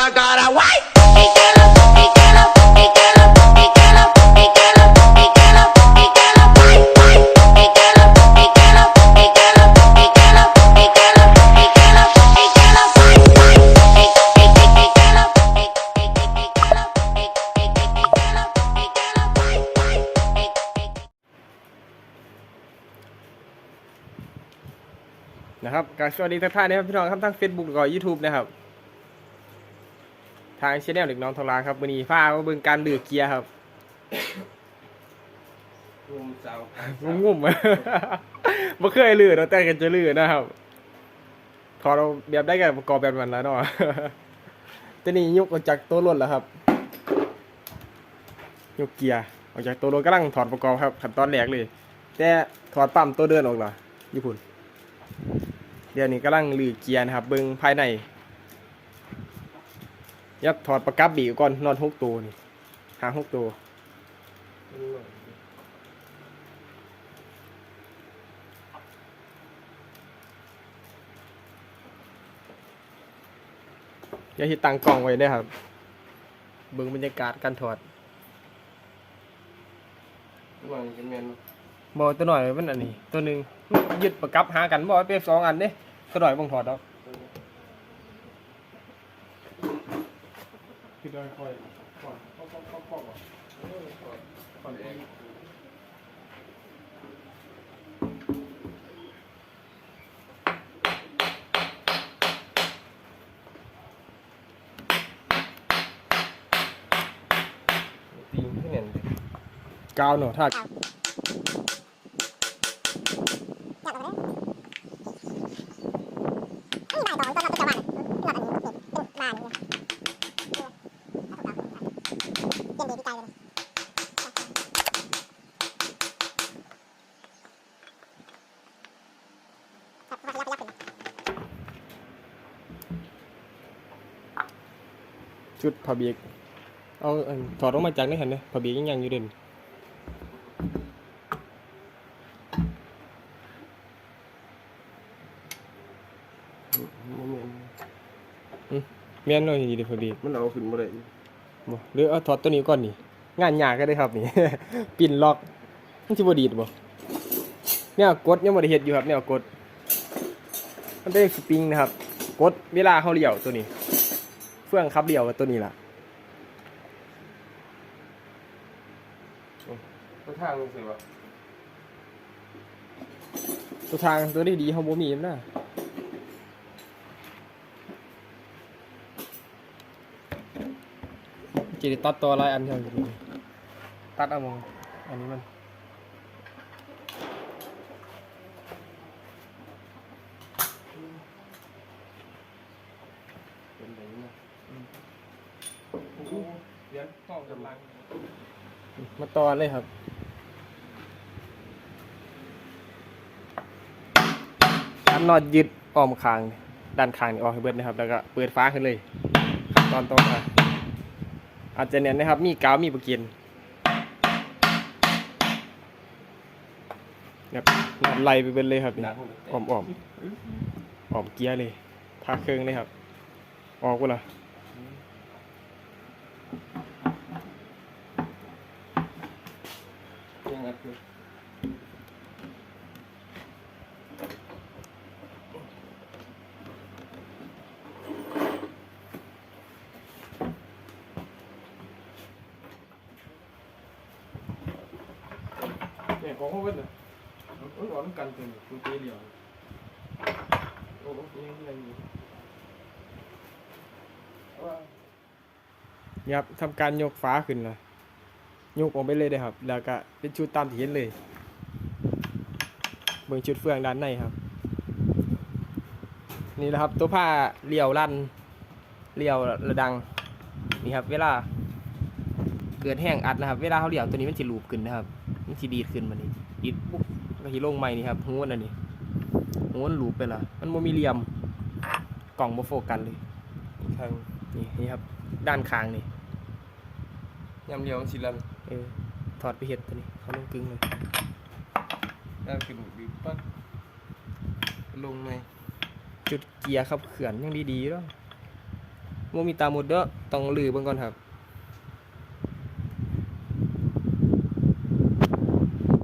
I got a white. Hey, นะครับการสวัสดีทุกท่านนะครับพี่น้องครับทั้ง Facebook แล้วก็ YouTube นะครับ ทางช anel เด็กน้องทองลาครับวันนี้พามาเบิ่งการลือเกียร์ครับงุมเสางุ่มๆบ่เคยลือเนาะแต่กันจะลือนะครับขอเราแบบได้กับประกอบแบบนั้นแล้วเนาะตัวนี้ยกออกจากตัวรถแล้วครับยกเกียร์ออกจากตัวรถกำลังถอดประกอบครับขั้นตอนแรกเลย แต่ถอดปั๊มตัวเดินออกแล้วญี่ปุ่น เดี๋ยวนี้กำลังลือเกียร์นะครับเบิ่งภายใน ยัดถอดประกับบีบก่อนนอนหกตัวนี่หาหกตัวอย่าที่ตั้งกล้องไว้เด้อครับเบิ่งบรรยากาศการถอดวางเป็นแมนบอตัวหน่อยมันอันนี้ ตัวหนึ่งยึดประกับหากันบอเป็นสองอันเด้ตัวหน่อยบ่งถอดดอก คือได้ค่อยก่อนก่อนก่อนก่อนก่อนก่อนเองตีนขึ้นเนี่ยกาวหนาะถ้า ชุดพาเบียกเอาอันถอดออกมาจากนี่เห็นไหมพาเบียกยังยังอยู่เด่นเมียนเลยดีเดพาเบียกมันเอาขึ้นมาได้บ่หรือเอาถอดตัวนี้ก่อนนี่งานยากก็ได้ครับนี่ ปิ่นล็อกมันสิบ่ดีดบ่เนี่ยกดยังบ่ได้เฮ็ดอยู่ครับเนี่ยกดมันได้สปริงนะครับ กดเวลาเขาเลี้ยวตัวนี้ เฟื่องขับเลี้ยวกับตัวนี้ล่ะตัวทางมันสิวะตัวทางตัวนี้ดีเขาบ่มีมันนะจะได้ตัดตัวหลายอันเท่านี้ตัดเอามองอันนี้มันเป็นแบบนี้นะ เดี๋ยวต้องกำลัง มาตอนเลยครับอันอดยึดอ้อมคางด้านคางนี่ออกให้เบิดนะครับ แล้วก็เปิดฟ้าขึ้นเลยตอนต่อมาอาจจะเน้นนะครับ มีกาวมีประเกียนแบบนัดไล่ไปเบิดเลยครับอ้อมอ้อมอ้อมเกียร์เลยทาเครื่องเลยครับ ออกกูละ ยังอัดอยู่เนี่ยของเขาเบิดเลยโอ้ยร้อนกันเป็นกูเตี้ยเดียวโอ้ยยังยังอยู่ยับทำการยกฟ้าขึ้นเลย ยกออกไปเลยเลยครับ แล้วก็เป็นชุดตามที่เห็นเลย เบิ่งชุดเฟืองด้านในครับ นี่แหละครับ ตัวผ้าเลี้ยวลั่นเลี้ยวระดัง นี่ครับ เวลา เกิดแห้งอัดนะครับ เวลาเขาเลี้ยวตัวนี้มันจะลูบขึ้นนะครับ มันจะดีดขึ้นมานี่ดีดปุ๊บก็สิลงใหม่นี่ครับหูมันอันนี้หูมันลูบไปละมันโมมีเหลี่ยมกล่องโมโฟกัสเลยทางนี่นี่ครับ ด้านข้างนี่ ยำเลียวสิลันเออถอดไปเห็ดตัวนี้เขาลงกึ่งเลยด้านขึ้นบีบปั๊กลงไหมจุดเกียร์ขับเขื่อนยังดีๆแล้วโมบ่มีตาหมดเด้อต้องลือเบิ่งก่อนครับ